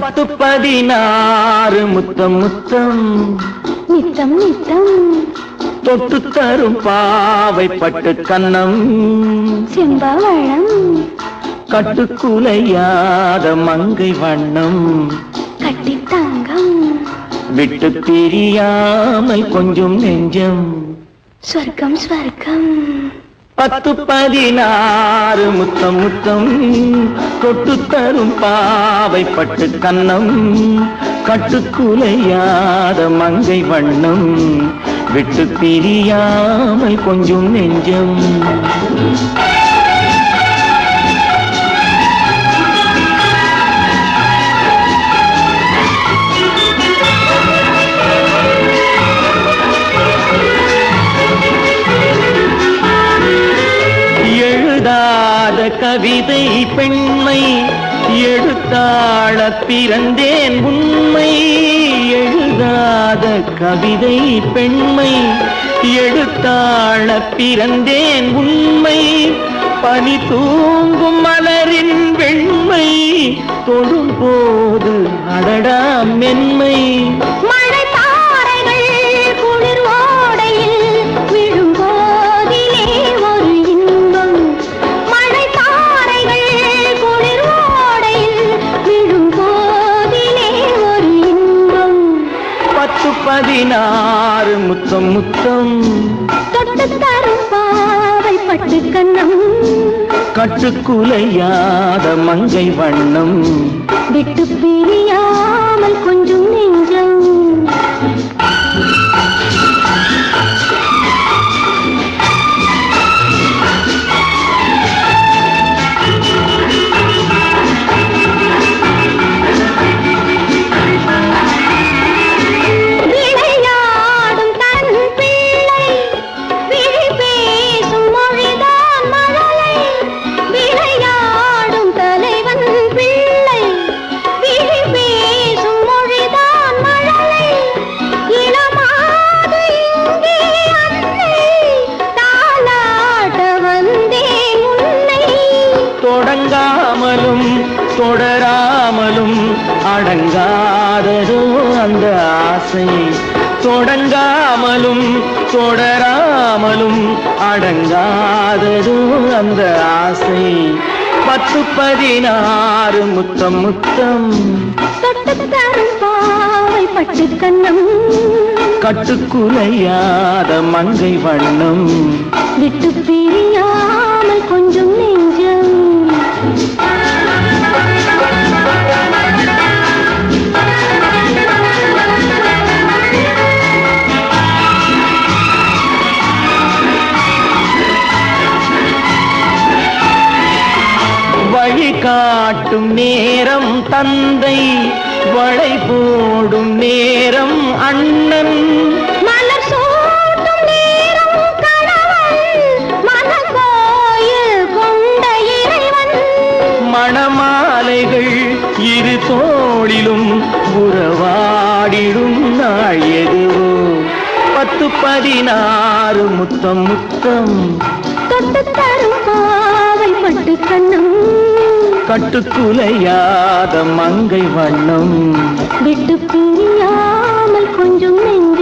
பத்து பதினாறு முத்தம் முத்தம். நித்தம் நித்தம். தொட்டு தரும் பாவை பட்டு கன்னம் செம்பவளம். கட்டுக்குலையாத மங்கை வண்ணம். கட்டி தங்கம். விட்டு பிரியாமல் கொஞ்சம் நெஞ்சம். ஸ்வர்க்கம் ஸ்வர்க்கம் பத்து பதினாறு முத்தம் முத்தம் கொட்டு தரும் பாவை பட்டு கன்னம் கட்டுக்குலையாத மங்கை வண்ணம் விட்டு பிரியாமல் கொஞ்சம் நெஞ்சம். கவிதை பெண்மை எழுத்தாள பிறந்தேன் உண்மை எழுதாத கவிதை பெண்மை எழுத்தாள பிறந்தேன் உண்மை பனி தூங்கும் மலரின் வெண்மை தொடும்போது அடடா மென்மை. பதினாறு முத்தம் முத்தம். பட்டு கண்ணம். கட்டுக்குலையாத மங்கை வண்ணம். விட்டு பிரியாமல் கொஞ்சம் நெஞ்சம். அடங்காததோ அந்த ஆசை. தொடங்காமலும் தொடராமலும் அடங்காததோ அந்த ஆசை. பத்து பதினாறு முத்தம் முத்தம். பட்டு கண்ணம். கட்டுக்குலையாத மங்கை வண்ணம். காட்டும் நேரம் தந்தை வளை போடும் நேரம் அண்ணன். மலர் சூட்டும் நேரம் கொண்ட இறைவன். மணமாலைகள் இரு தோளிலும் உறவாடிடும் நாள் எதுவோ. பத்து பதினாறு முத்தம் முத்தம். தொட்டு தரும் பட்டு கண்ணம். கட்டுக்குலையாத மங்கை வண்ணம். விட்டு பிரியாமல் கொஞ்சம் நெஞ்சம்